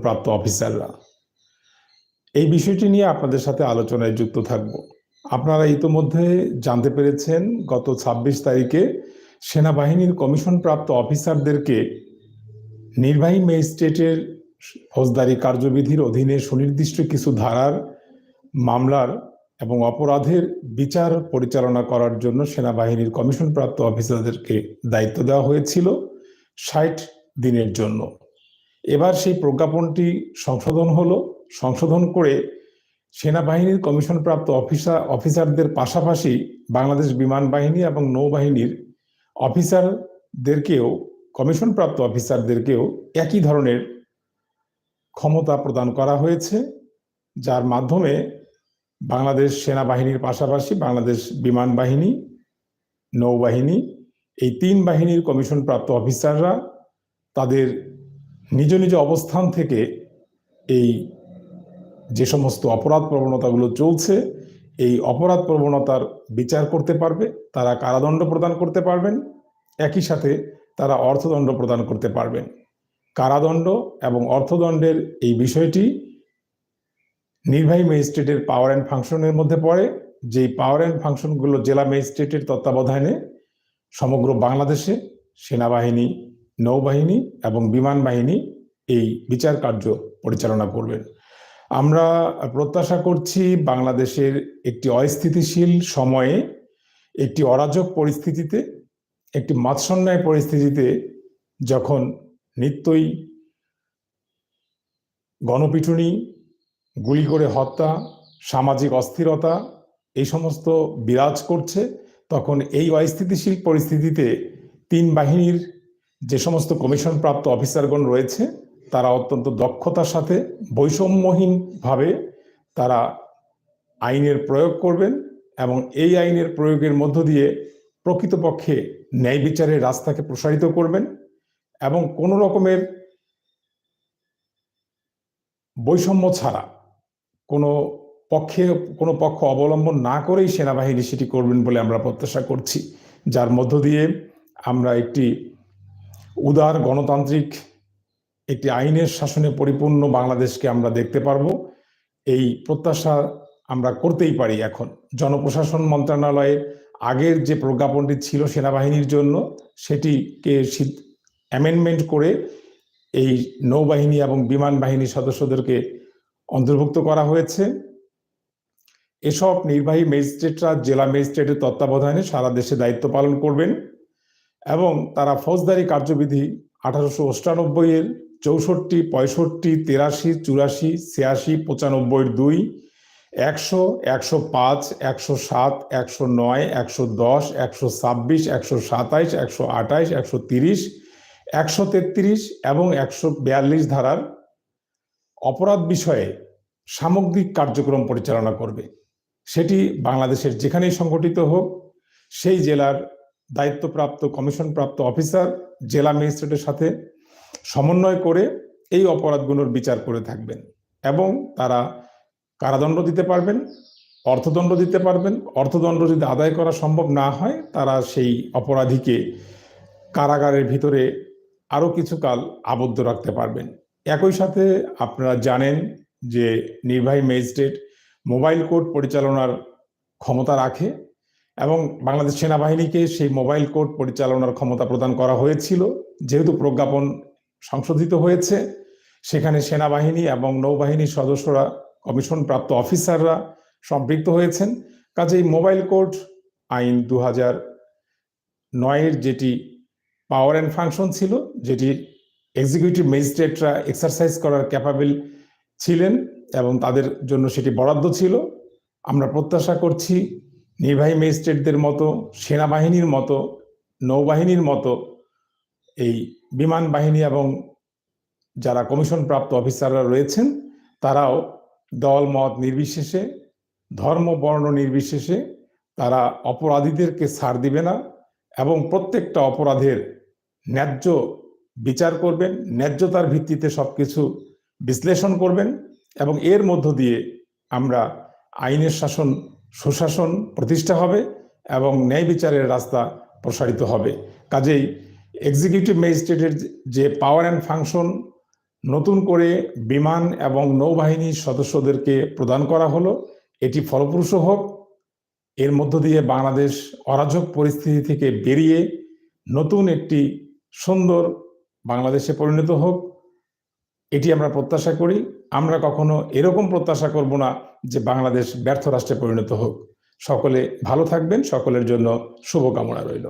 প্রাপ্ত অফিসাররা। এই বিষয়টি নিয়ে আপনাদের সাথে আলোচনায় যুক্ত থাকব। আপনারা ইতোমধ্যে জানতে পেরেছেন, গত ২৬ তারিখে সেনাবাহিনীর কমিশন প্রাপ্ত অফিসারদেরকে নির্বাহী ম্যাজিস্ট্রেটের ফৌজদারি কার্যবিধির অধীনে সুনির্দিষ্ট কিছু ধারার মামলার এবং অপরাধের বিচার পরিচালনা করার জন্য সেনাবাহিনীর কমিশন প্রাপ্ত অফিসারদেরকে দায়িত্ব দেওয়া হয়েছিল ষাট দিনের জন্য। এবার সেই প্রজ্ঞাপনটি সংশোধন হলো। সংশোধন করে সেনাবাহিনীর কমিশন প্রাপ্ত অফিসার, অফিসারদের পাশাপাশি বাংলাদেশ বিমান বাহিনী এবং নৌবাহিনীর অফিসারদেরকেও কমিশন প্রাপ্ত অফিসারদেরকেও একই ধরনের ক্ষমতা প্রদান করা হয়েছে, যার মাধ্যমে বাংলাদেশ সেনাবাহিনীর পাশাপাশি বাংলাদেশ বিমান বাহিনী, নৌবাহিনী, এই তিন বাহিনীর কমিশন প্রাপ্ত অফিসাররা তাদের নিজ নিজ অবস্থান থেকে এই যে সমস্ত অপরাধ প্রবণতাগুলো চলছে, এই অপরাধ প্রবণতার বিচার করতে পারবে, তারা কারাদণ্ড প্রদান করতে পারবেন, একই সাথে তারা অর্থদণ্ড প্রদান করতে পারবেন। কারাদণ্ড এবং অর্থদণ্ডের এই বিষয়টি নির্বাহী ম্যাজিস্ট্রেটের পাওয়ার অ্যান্ড ফাংশনের মধ্যে পড়ে। যেই পাওয়ার অ্যান্ড ফাংশনগুলো জেলা ম্যাজিস্ট্রেটের তত্ত্বাবধানে সমগ্র বাংলাদেশে সেনাবাহিনী নৌবাহিনী এবং বিমান বাহিনী এই বিচার কার্য পরিচালনা করবেন। আমরা প্রত্যাশা করছি বাংলাদেশের একটি অস্থিতিশীল সময়ে, একটি অরাজক পরিস্থিতিতে, একটি মাৎসন্যায় পরিস্থিতিতে যখন নিত্যই গণপিটুনি, গুলি করে হত্যা, সামাজিক অস্থিরতা এই সমস্ত বিরাজ করছে, তখন এই অস্থিতিশীল পরিস্থিতিতে তিন বাহিনীর যে সমস্ত কমিশন প্রাপ্ত অফিসারগণ রয়েছে, তারা অত্যন্ত দক্ষতার সাথে বৈষম্যহীনভাবে তারা আইনের প্রয়োগ করবেন এবং এই আইনের প্রয়োগের মধ্য দিয়ে প্রকৃতপক্ষে ন্যায় বিচারের রাস্তাকে প্রসারিত করবেন এবং কোনো রকমের বৈষম্য ছাড়া কোনো পক্ষে, কোনো পক্ষ অবলম্বন না করেই সেনাবাহিনী সেটি করবেন বলে আমরা প্রত্যাশা করছি। যার মধ্য দিয়ে আমরা একটি উদার গণতান্ত্রিক একটি আইনের শাসনে পরিপূর্ণ বাংলাদেশকে আমরা দেখতে পারব। এই প্রত্যাশা আমরা করতেই পারি এখন। জনপ্রশাসন মন্ত্রণালয়ের আগের যে প্রজ্ঞাপনটি ছিল সেনাবাহিনীর জন্য, সেটিকে অ্যামেন্ডমেন্ট করে এই নৌবাহিনী এবং বিমান বাহিনীর সদস্যদেরকে অন্তর্ভুক্ত করা হয়েছে। এসব নির্বাহী ম্যাজিস্ট্রেটরা, জেলা ম্যাজিস্ট্রেটের তত্ত্বাবধানে সারা দেশে দায়িত্ব পালন করবেন। এবং তারা ফৌজদারি কার্যবিধি আঠারোশো অষ্টানব্বই এর চৌষট্টি, পঁয়ষট্টি, তেরাশি, চুরাশি, ছিয়াশি, পঁচানব্বই দুই, একশো একশো পাঁচ, একশো সাত, একশো নয়, একশো দশ, একশো ছাব্বিশ, একশো সাতাইশ, একশো আঠাইশ, একশো তিরিশ, একশো তেত্রিশ এবং একশো বিয়াল্লিশ ধারার অপরাধ বিষয়ে সামগ্রিক কার্যক্রম পরিচালনা করবে। সেটি বাংলাদেশের যেখানেই সংগঠিত হোক, সেই জেলার দায়িত্বপ্রাপ্ত কমিশনপ্রাপ্ত অফিসার, জেলা ম্যাজিস্ট্রেটের সাথে সমন্বয় করে এই অপরাধগুলোর বিচার করে থাকবেন এবং তারা কারাদণ্ড দিতে পারবেন, অর্থদণ্ড দিতে পারবেন। অর্থদণ্ড যদি আদায় করা সম্ভব না হয়, তারা সেই অপরাধীকে কারাগারের ভিতরে আরও কিছুকাল আবদ্ধ রাখতে পারবেন। একই সাথে আপনারা জানেন যে নির্বাহী ম্যাজিস্ট্রেট মোবাইল কোর্ট পরিচালনার ক্ষমতা রাখে। এবং বাংলাদেশ সেনাবাহিনীকে সেই মোবাইল কোর্ট পরিচালনার ক্ষমতা প্রদান করা হয়েছিল। যেহেতু প্রজ্ঞাপন সংশোধিত হয়েছে, সেখানে সেনাবাহিনী এবং নৌবাহিনীর সদস্যরা কমিশন প্রাপ্ত অফিসাররা সম্পৃক্ত হয়েছেন। কাজেই মোবাইল কোর্ট আইন দু হাজার নয়ের যেটি পাওয়ার অ্যান্ড ফাংশন ছিল, যেটি এক্সিকিউটিভ ম্যাজিস্ট্রেটরা এক্সারসাইজ করার ক্যাপাবেল ছিলেন এবং তাদের জন্য সেটি বরাদ্দ ছিল। আমরা প্রত্যাশা করছি নির্বাহী ম্যাজিস্ট্রেটদের মতো, সেনাবাহিনীর মতো, নৌবাহিনীর মতো এই বিমান বাহিনী এবং যারা কমিশন প্রাপ্ত অফিসাররা রয়েছেন, তারাও দল, মত নির্বিশেষে, ধর্ম, বর্ণ নির্বিশেষে তারা অপরাধীদেরকে ছাড় দিবে না এবং প্রত্যেকটা অপরাধের ন্যায্য বিচার করবেন, ন্যায্যতার ভিত্তিতে সবকিছু বিশ্লেষণ করবেন এবং এর মধ্য দিয়ে আমরা আইনের শাসন সুশাসন প্রতিষ্ঠা হবে এবং ন্যায় বিচারের রাস্তা প্রসারিত হবে। কাজেই এক্সিকিউটিভ ম্যাজিস্ট্রেটের যে পাওয়ার অ্যান্ড ফাংশন নতুন করে বিমান এবং নৌবাহিনীর সদস্যদেরকে প্রদান করা হলো। এটি ফলপ্রসূ হোক। এর মধ্য দিয়ে বাংলাদেশ অরাজক পরিস্থিতি থেকে বেরিয়ে নতুন একটি সুন্দর বাংলাদেশে পরিণত হোক, এটি আমরা প্রত্যাশা করি। আমরা কখনো এরকম প্রত্যাশা করব না যে বাংলাদেশ ব্যর্থ রাষ্ট্রে পরিণত হোক। সকলে ভালো থাকবেন, সকলের জন্য শুভকামনা রইল।